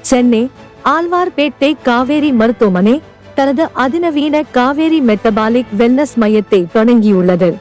சென்னை ஆழ்வார்பேட்டை காவேரி மருத்துவமனை தனது அதிநவீன காவேரி மெட்டபாலிக் வெல்னஸ் மையத்தை தொடங்கியுள்ளது.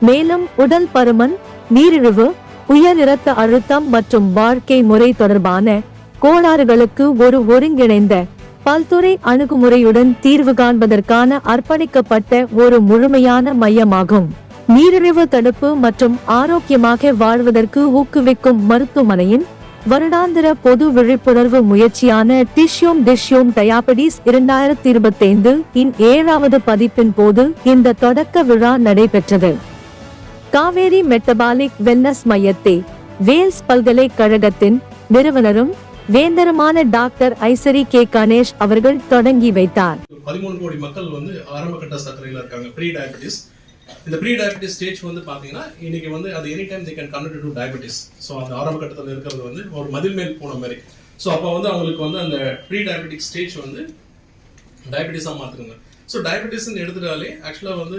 மேலும் உடல் பருமன் நீரிழிவு உயர் இரத்த அழுத்தம் மற்றும் வாழ்க்கை முறை தொடர்பான கோளாறுகளுக்கு ஒரு ஒருங்கிணைந்த பல்துறை அணுகுமுறையுடன் தீர்வு காண்பதற்கான அர்ப்பணிக்கப்பட்ட ஒரு முழுமையான மையமாகும். நீரிழிவு தடுப்பு மற்றும் ஆரோக்கியமாக வாழ்வதற்கு ஊக்குவிக்கும் மருத்துவமனையின் வருடாந்திர பொது விழிப்புணர்வு முயற்சியான டிஷ்யூம் டிஷ்யூம் டயாபடிஸ் இரண்டாயிரத்தி இருபத்தைந்து இன் ஏழாவது பதிப்பின் போது இந்த தொடக்க விழா நடைபெற்றது. காவேரி மெட்டபாலிக் வெல்னஸ் மையத்தை வேல்ஸ் பல்கலைக்கழகத்தின் நிறுவனரும் வேந்தருமான டாக்டர் ஐசரி கே. கணேஷ் அவர்கள் தொடங்கி வைத்தார். பதிமூணு கோடி மக்கள் வந்து ஆரம்ப கட்ட சர்க்கரையில் இருக்காங்க ப்ரீ டயபெட்டிஸ். இந்த ப்ரீ டயபெட்டிஸ் ஸ்டேஜ் வந்து பார்த்தீங்கன்னா இன்னைக்கு வந்து அது any time they can convert to diabetes so அந்த ஆரம்ப கட்டத்தில் இருக்கிறது வந்து ஒரு மதில் மேல் போன மாதிரி. ஸோ அப்போ வந்து அவங்களுக்கு வந்து அந்த ப்ரீ டயபெட்டிக் ஸ்டேஜ் வந்து டயபெட்டிஸாக மாற்றுங்க ஸோ டயபெட்டிஸ்ன்னு எடுத்துட்டாலே ஆக்சுவலாக வந்து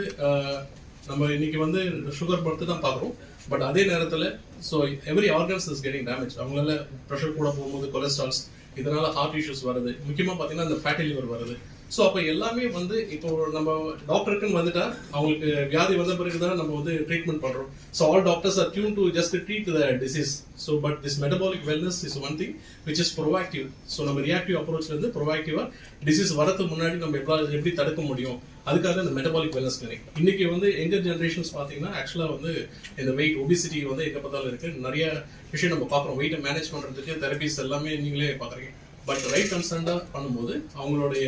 நம்ம இன்னைக்கு வந்து சுகர் மட்டும் தான் பார்க்குறோம் பட் அதே நேரத்தில் so every organs is getting damage அவங்களால ப்ரெஷர் கூட போகும்போது கொலஸ்ட்ரால்ஸ் இதனால ஹார்ட் இஷ்யூஸ் வருது. முக்கியமாக பார்த்தீங்கன்னா அந்த ஃபேட்டி லிவர் வருது. ஸோ அப்போ எல்லாமே வந்து இப்போ நம்ம டாக்டருக்குன்னு வந்துட்டா அவங்களுக்கு வியாதி வந்த பிறகு தான் நம்ம வந்து ட்ரீட்மெண்ட் பண்ணுறோம் so all doctors are tune to just treat the disease so but this metabolic wellness is one thing which is proactive so நம்ம ரியாக்டிவ் அப்ரோச்ல இருந்து ப்ரொவாக்டிவாக டிசீஸ் வரதுக்கு முன்னாடி நம்ம எப்படி எப்படி தடுக்க முடியும்? அதுக்காக இந்த மெட்டபாலிக் வெல்னஸ் கிளினிக் இன்னைக்கு வந்து எங்கர் ஜென்ரேஷன்ஸ் பார்த்தீங்கன்னா ஆக்சுவலாக வந்து இந்த வெயிட் ஒபிசிட்டி வந்து எங்கே பார்த்தாலும் இருக்குது நிறைய விஷயம் நம்ம பார்க்குறோம். வெயிட்டை மேனேஜ் பண்ணுறதுக்கு தெரபிஸ் எல்லாமே நீங்களே பார்க்குறீங்க பட் ரைட் கன்சர்ன்டாக பண்ணும்போது அவங்களுடைய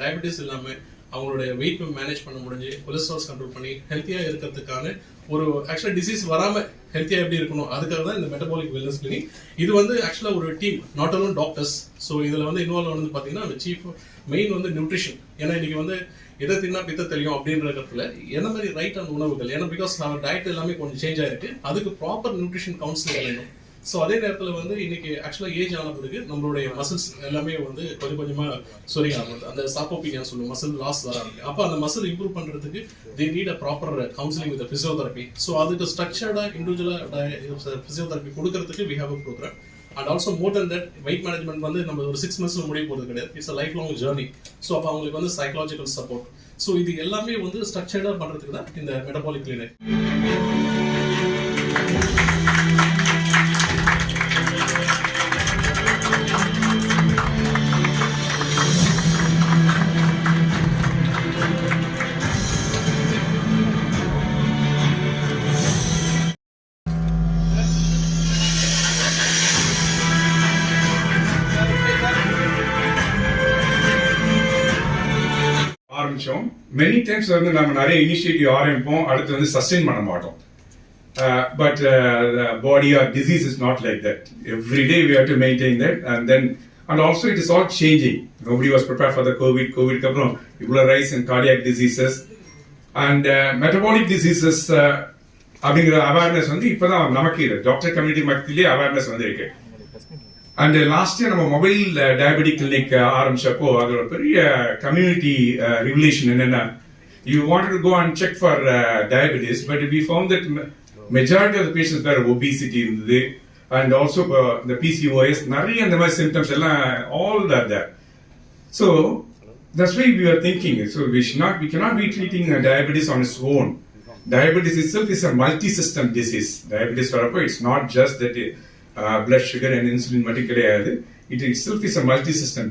டயபெட்டிஸ் இல்லாமல் அவங்களுடைய வெயிட் மேனேஜ் பண்ண முடிஞ்சு கொலஸ்ட்ரால்ஸ் கண்ட்ரோல் பண்ணி ஹெல்த்தியாக இருக்கிறதுக்கான ஒரு ஆக்சுவலாக டிசீஸ் வராமல் ஹெல்த்தியாக எப்படி இருக்கணும்? அதுக்காக தான் இந்த மெட்டபாலிக் வெல்னஸ் கிளினிக் இது வந்து ஆக்சுவலாக ஒரு team not only doctors so இதில் வந்து இன்வால்வ் வந்து பார்த்தீங்கன்னா அந்த சீஃப் மெயின் வந்து நியூட்ரிஷன் ஏன்னா இன்றைக்கி வந்து எதை தின்னா பித்த தெரியும் அப்படின்ற இடத்துல என்ன மாதிரி ரைட்டான உணவுகள் ஏன்னா பிகாஸ் நம்ம டயட் எல்லாமே கொஞ்சம் சேஞ்ச் ஆயிருக்கு. அதுக்கு ப்ராப்பர் நியூட்ரிஷன் கவுன்சிலிங் வேணும். ஸோ அதே நேரத்தில் வந்து இன்னைக்கு ஆக்சுவலாக ஏஜ் ஆன பிறகு நம்மளுடைய மசில்ஸ் எல்லாமே வந்து கொஞ்சம் கொஞ்சமாக சொரிய ஆகுது அந்த சாப்போபீனியா சொல்லுவோம் மசில் லாஸ் வர ஆரம்பிக்கும். அப்போ அந்த மசில் இம்ப்ரூவ் பண்ணுறதுக்கு they need a proper counselling with physiotherapy so அதுக்கு ஸ்ட்ரக்சர்டாக இண்டிவிஜுவலாக ஃபிசியோதெரப்பி கொடுக்கறதுக்கு we have a program and also more than that weight management வந்து நம்ம ஒரு சிக்ஸ் மந்த்ஸ்ல முடிய போகிறது கிடையாது. It's a life long journey so அப்போ அவங்களுக்கு வந்து சைக்காலஜிக்கல் சப்போர்ட் ஸோ இது எல்லாமே வந்து ஸ்ட்ரக்சர்டாக பண்ணுறதுக்கு தான் இந்த மெட்டபாலிக் கிளினிக் ஆரம்பிச்சோம் மெனி டைம்ஸ் வந்து நம்ம நிறைய இனிஷியேட்டிவ் ஆரம்பிப்போம் அடுத்து வந்து சஸ்டெயின் பண்ண மாட்டோம். But body or disease is not like that every day we have to maintain that and then and also it is all changing nobody was prepare for the COVID கோவிட்க்கு அப்புறம் இவ்வளோ rise and cardiac diseases and metabolic diseases அப்படிங்கிற awareness வந்து இப்போதான் நமக்கு doctor community மத்தியிலேயே awareness வந்து இருக்கு and last year நம்ம மொபைல் டயபெட்டிக் கிளினிக் ஆரம்பிச்சப்போ அதோட பெரிய கம்யூனிட்டி ரெகுலேஷன் என்னன்னா you want to go and check for diabetes but we found that majority of patients வேற ஒபிசிட்டி இருந்தது அண்ட் ஆல்சோ இந்த பிசிஓஎஸ் நிறைய இந்த மாதிரி சிம்டம்ஸ் எல்லாம் all are there so that's why we are thinking. So we should not, we cannot be treating uh, diabetes on its own. Diabetes itself is a multi-system disease. Diabetes வரப்போ it's not just that blood sugar and insulin மட்டும் கிடையாது. It is is is a multi system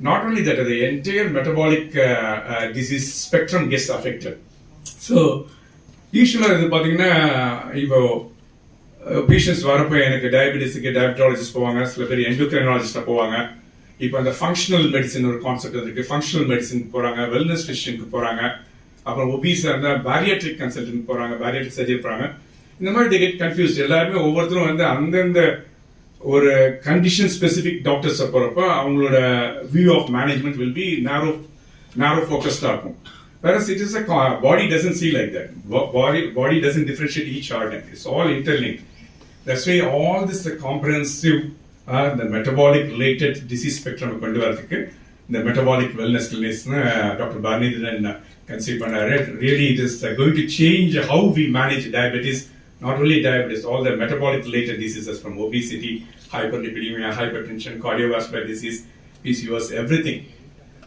Not not that, that அது metabolic metabolic disease disease guess gets so யூஸ்வலாக இது பார்த்தீங்கன்னா இப்போ uh, patients வரப்போ எனக்கு டயபெட்டிஸுக்கு டயபெட்டாலஜிஸ்ட் போவாங்க சில பேர் எண்டோக்ரைனாலஜிஸ்டாக போவாங்க. இப்போ அந்த ஃபங்க்ஷனல் மெடிசன் ஒரு கான்செப்ட் வந்துருக்கு. ஃபங்க்ஷனல் மெடிசன் போகிறாங்க வெல்னஸ் ஃபிஷனுக்கு போகிறாங்க அப்புறம் ஒபீஸாக இருந்தால் பேரியாட்ரிக் கன்சல்டன்ட் போகிறாங்க பேரியாட்ரிக் சர்ஜரி போகிறாங்க இந்த மாதிரி கெட் கன்ஃபியூஸ் எல்லாருமே ஒவ்வொருத்தரும் வந்து அந்தந்த ஒரு கண்டிஷன் ஸ்பெசிஃபிக் டாக்டர்ஸ் போகிறப்ப அவங்களோட view of management will be narrow narrow ஃபோக்கஸ்டாக இருக்கும் Whereas it is a body doesn't see like that. Body body doesn't differentiate each organ. It's all interlinked. That's why all this the comprehensive uh, the metabolic related கொண்டு வரதுக்கு இந்த metabolic wellness கிளினிக்ஸ்னு doctor Bharanidharan conceive பண்ணாரு really it is going to change how we manage diabetes not only diabetes, all the metabolic related diseases from obesity, hyperlipidemia, hypertension, cardiovascular disease, PCOS, everything.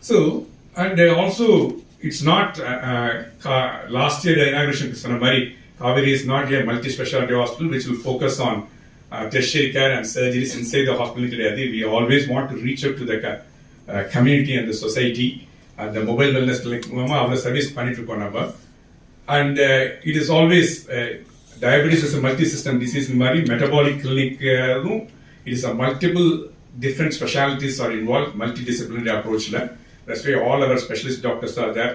So, and uh, also, it's not, uh, uh, ca- last year the inauguration, Sanamari, Kaveri is not a multi-specialty hospital which will focus on uh, tertiary care and surgeries inside the hospital today. I think we always want to reach out to the co- uh, community and the society. And the mobile wellness clinic, மூலமா அவங்க service பண்ணிட்டு இருக்கோம் நம்ம and it is Always diabetes is multi system disease மாதிரி metabolic கிளினிக்கும் it is a multiple different specialities are involve multi disciplinary அப்ரோச்சில் that's way all our specialist doctors are there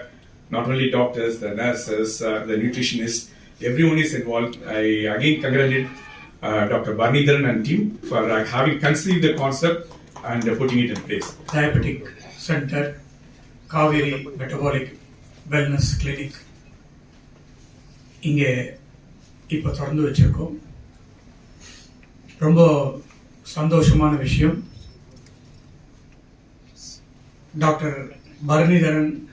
not only doctors, the nurses, uh, the nutritionists, everyone is involved. I again congratulate uh, Dr. Barnidharan and team for uh, having conceived the concept and uh, putting it in place. Diabetic centre Kaveri metabolic wellness clinic இங்கே இப்போ திறந்து வச்சிருக்கோம். ரொம்ப சந்தோஷமான விஷயம். Doctor Bharanidharan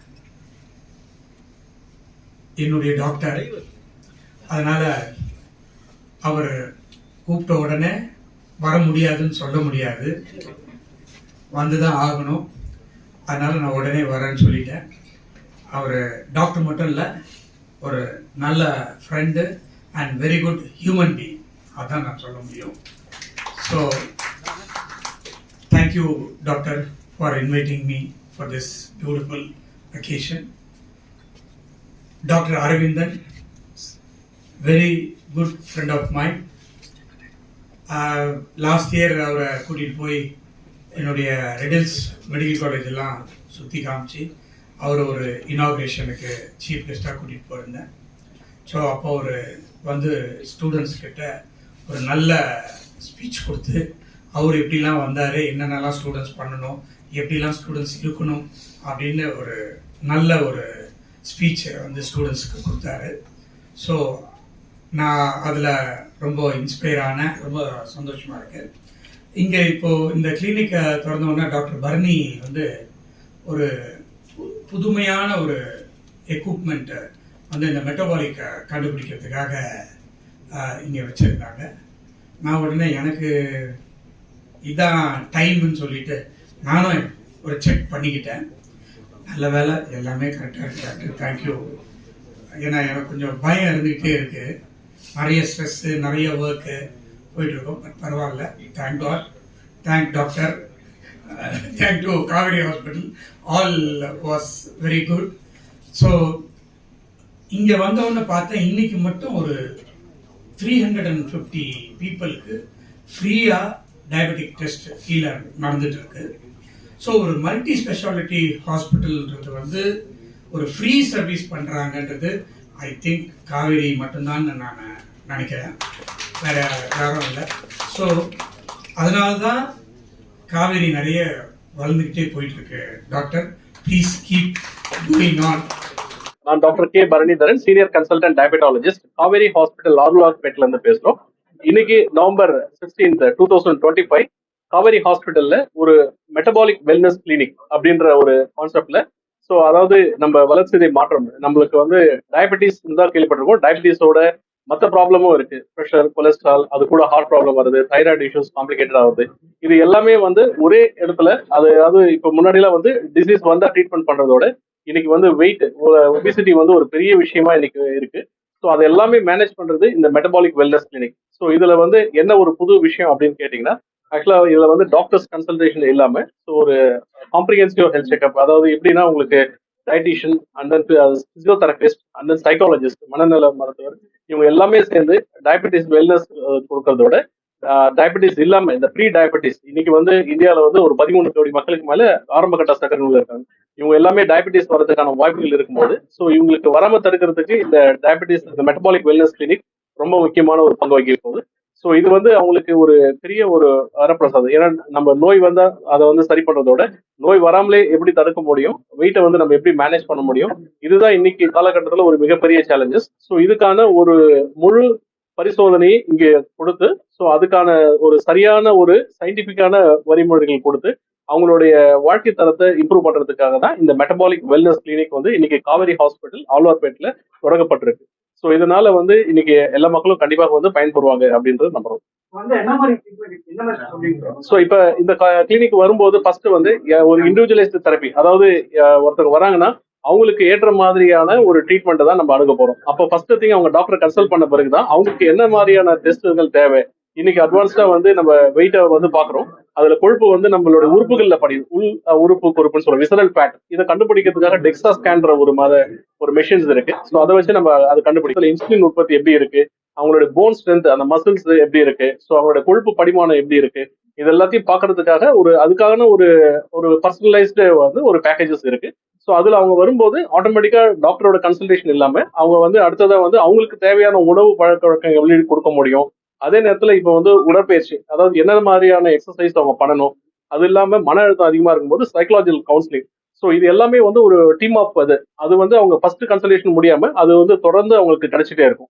என்னுடைய doctor. அதனால் அவர் கூப்பிட்ட உடனே வர முடியாதுன்னு சொல்ல முடியாது. வந்து தான் ஆகணும். அதனால் நான் உடனே வரேன்னு சொல்லிட்டேன். அவர் டாக்டர் மட்டும் இல்லை ஒரு நல்ல friend and very good human being அதான் நான் சொல்ல முடியும். So thank you doctor for inviting me for this beautiful occasion doctor Aravindan very good friend of mind last year அவரை கூட்டிகிட்டு போய் என்னுடைய ரெடில்ஸ் மெடிக்கல் காலேஜ் எல்லாம் சுற்றி காமிச்சு அவர் ஒரு இனாக்ரேஷனுக்கு சீஃப் கெஸ்ட்டாக கூட்டிகிட்டு போயிருந்தேன். ஸோ அப்போ ஒரு வந்து ஸ்டூடெண்ட்ஸ் கிட்ட ஒரு நல்ல ஸ்பீச் கொடுத்து அவர் எப்படிலாம் வந்தார்? என்னென்னலாம் ஸ்டூடெண்ட்ஸ் பண்ணணும்? எப்படிலாம் ஸ்டூடெண்ட்ஸ் இருக்கணும்? அப்படின்னு ஒரு நல்ல ஒரு ஸ்பீச்சை வந்து ஸ்டூடெண்ட்ஸுக்கு கொடுத்தாரு. ஸோ நான் அதில் ரொம்ப இன்ஸ்பயர் ஆனேன். ரொம்ப சந்தோஷமாக இருக்கேன் இங்கே இப்போது இந்த கிளினிக்கை திறந்தோன்னா டாக்டர் பரணி வந்து ஒரு பு- புதுமையான ஒரு எக்யூப்மெண்ட்டை வந்து இந்த மெட்டபாலிக் கண்டுபிடிக்கிறதுக்காக இங்கே வச்சுருந்தாங்க. நான் உடனே எனக்கு இதான் டைம்னு சொல்லிட்டு நானும் ஒரு செக் பண்ணிக்கிட்டேன். நல்ல வேலை எல்லாமே கரெக்டாக இருக்காங்க தேங்க்யூ ஏன்னா எனக்கு கொஞ்சம் பயம் இருந்துக்கிட்டே இருக்குது நிறைய ஸ்ட்ரெஸ்ஸு நிறைய ஒர்க்கு போயிட்டுருக்கோம். பட் பரவாயில்ல. Thank God thank doctor thank to Kauvery hospital all was very good so இங்கே வந்தவொடனே பார்த்தா இன்னைக்கு மட்டும் ஒரு த்ரீ ஹண்ட்ரட் அண்ட் ஃபிஃப்டி பீப்புளுக்கு ஃப்ரீயாக டயபெட்டிக் டெஸ்ட் கீழே நடந்துட்டு இருக்கு ஸோ ஒரு மல்டி ஸ்பெஷாலிட்டி ஹாஸ்பிட்டல்ன்றது வந்து ஒரு ஃப்ரீ சர்வீஸ் பண்ணுறாங்கன்றது ஐ திங்க் காவேரி மட்டும்தான் நான் நினைக்கிறேன். வேற யாரும் இல்லை. ஸோ அதனால தான் காவேரி நிறைய வளர்ந்துக்கிட்டே போயிட்டு இருக்கு doctor please keep doing on நான் doctor K Bharanidharan senior consultant diabetologist Kauvery hospital ஆர்லார்பேட்ல இருந்து பேசுறோம். இன்னைக்கு November sixteenth two thousand twenty five Kauvery ஹாஸ்பிட்டல்ல ஒரு மெட்டபாலிக் வெல்னஸ் கிளினிக் அப்படின்ற ஒரு கான்செப்ட்ல ஸோ அதாவது நம்ம வளர்ச்சிதை மாற்றம் நம்மளுக்கு வந்து டயபெட்டிஸ் தான் கேள்விப்பட்டிருக்கோம். டயபெட்டிஸோட மற்ற ப்ராப்ளமும் இருக்கு. ப்ரெஷர் கொலஸ்ட்ரால் அது கூட ஹார்ட் ப்ராப்ளம் வருது. தைராய்டு இஷ்யூஸ் காம்ப்ளிகேட்டட் ஆகுது. இது எல்லாமே வந்து ஒரே இடத்துல அது அதாவது இப்போ முன்னாடிலாம் வந்து டிசீஸ் வந்தா ட்ரீட்மெண்ட் பண்றதோட இன்னைக்கு வந்து வெயிட் ஒபிசிட்டி வந்து ஒரு பெரிய விஷயமா இன்னைக்கு இருக்கு. ஸோ அது எல்லாமே மேனேஜ் பண்றது இந்த மெட்டபாலிக் வெல்னஸ் கிளினிக் ஸோ இதுல வந்து என்ன ஒரு புது விஷயம் அப்படின்னு கேட்டீங்கன்னா ஆக்சுவலா இதுல வந்து டாக்டர்ஸ் கன்சல்டேஷன் இல்லாம ஸோ ஒரு காம்ப்ரிஹென்சிவ் ஹெல்த் செக்அப் அதாவது எப்படின்னா உங்களுக்கு dietitian and then physiotherapist and then psychologist மனநல மருத்துவர் இவங்க எல்லாமே சேர்ந்து டயபெட்டிஸ் வெல்னஸ் கொடுக்கறதோட டயபெட்டிஸ் இல்லாம இந்த ப்ரீ டயபெட்டிஸ் இன்னைக்கு வந்து இந்தியாவில வந்து ஒரு பதிமூணு கோடி மக்களுக்கு மேல ஆரம்ப கட்ட சக்கரை இருக்காங்க. இவங்க எல்லாமே டயபெட்டிஸ் வரதுக்கான வாய்ப்புகள் இருக்கும்போது ஸோ இவங்களுக்கு வராம தடுக்கிறதுக்கு இந்த டயபெட்டிஸ் இந்த மெட்டபாலிக் வெல்னஸ் கிளினிக் ரொம்ப முக்கியமான ஒரு பங்கு வகிக்க போகுது. ஸோ இது வந்து அவங்களுக்கு ஒரு பெரிய ஒரு வரப்பிரசாதம். ஏன்னா நம்ம நோய் வந்தா அதை வந்து சரி பண்றதோட நோய் வராமலே எப்படி தடுக்க முடியும் வெயிட்டை வந்து நம்ம எப்படி மேனேஜ் பண்ண முடியும் இதுதான் இன்னைக்கு காலகட்டத்தில் ஒரு மிகப்பெரிய சேலஞ்சஸ் ஸோ இதுக்கான ஒரு முழு பரிசோதனையை இங்கே கொடுத்து ஸோ அதுக்கான ஒரு சரியான ஒரு சயின்டிபிக்கான வழிமுறைகள் கொடுத்து அவங்களுடைய வாழ்க்கை தரத்தை இம்ப்ரூவ் பண்றதுக்காக தான் இந்த மெட்டபாலிக் வெல்னஸ் கிளினிக் வந்து இன்னைக்கு காவேரி ஹாஸ்பிட்டல் ஆழ்வார்பேட்டில் தொடங்கப்பட்டிருக்கு. ஸோ இதனால வந்து இன்னைக்கு எல்லா மக்களும் கண்டிப்பாக வந்து பயன்பெறுவாங்க அப்படின்றது நம்புறோம் ஸோ இப்போ இந்த கிளினிக் வரும்போது ஃபர்ஸ்ட் வந்து ஒரு இண்டிவிஜுவலைஸ்டு தெரப்பி அதாவது ஒருத்தர் வராங்கன்னா அவங்களுக்கு ஏற்ற மாதிரியான ஒரு ட்ரீட்மெண்ட்டை தான் நம்ம அணுக போறோம். அப்போ ஃபர்ஸ்ட் திங் அவங்க டாக்டர் கன்சல்ட் பண்ண பிறகு தான் அவங்களுக்கு என்ன மாதிரியான டெஸ்ட்டுகள் தேவை? இன்னைக்கு அட்வான்ஸ்டா வந்து நம்ம வெயிட்டை வந்து பாக்குறோம். அதுல கொழுப்பு வந்து நம்மளோட உறுப்புகள்ல படி உள் உறுப்பு கொழுப்புன்னு சொல்ற விசரல் பேட் இதை கண்டுபிடிக்கிறதுக்காக டெக்ஸா ஸ்கேன்ற ஒரு மத ஒரு மெஷின்ஸ் இருக்கு. ஸோ அதை வச்சு நம்ம அதை கண்டுபிடிக்கலாம் இன்சுலின் உற்பத்தி எப்படி இருக்கு? அவங்களோட போன் ஸ்ட்ரென்த் அந்த மசில்ஸ் எப்படி இருக்கு? ஸோ அவங்களோட கொழுப்பு படிமானம் எப்படி இருக்கு? இது எல்லாத்தையும் பாக்குறதுக்காக ஒரு அதுக்கான ஒரு ஒரு பர்சனலைஸ்டு வந்து ஒரு பேக்கேஜஸ் இருக்கு. ஸோ அதுல அவங்க வரும்போது ஆட்டோமேட்டிக்கா டாக்டரோட கன்சல்டேஷன் இல்லாம அவங்க வந்து அடுத்ததாக வந்து அவங்களுக்கு தேவையான உணவு பழக்க வழக்கங்கள் எப்படி கொடுக்க முடியும். அதே நேரத்துல இப்ப வந்து உடற்பயிற்சி அதாவது என்ன மாதிரியான எக்ஸசைஸ் அவங்க பண்ணணும் அது இல்லாம மன அழுத்தம் அதிகமா இருக்கும்போது சைக்கலாஜிக்கல் கவுன்சிலிங் ஸோ இது எல்லாமே வந்து ஒரு டீம் ஆஃப் அது. அது வந்து அவங்க ஃபர்ஸ்ட் கன்சல்டேஷன் முடியாம அது வந்து தொடர்ந்து அவங்களுக்கு கிடைச்சிட்டே இருக்கும்.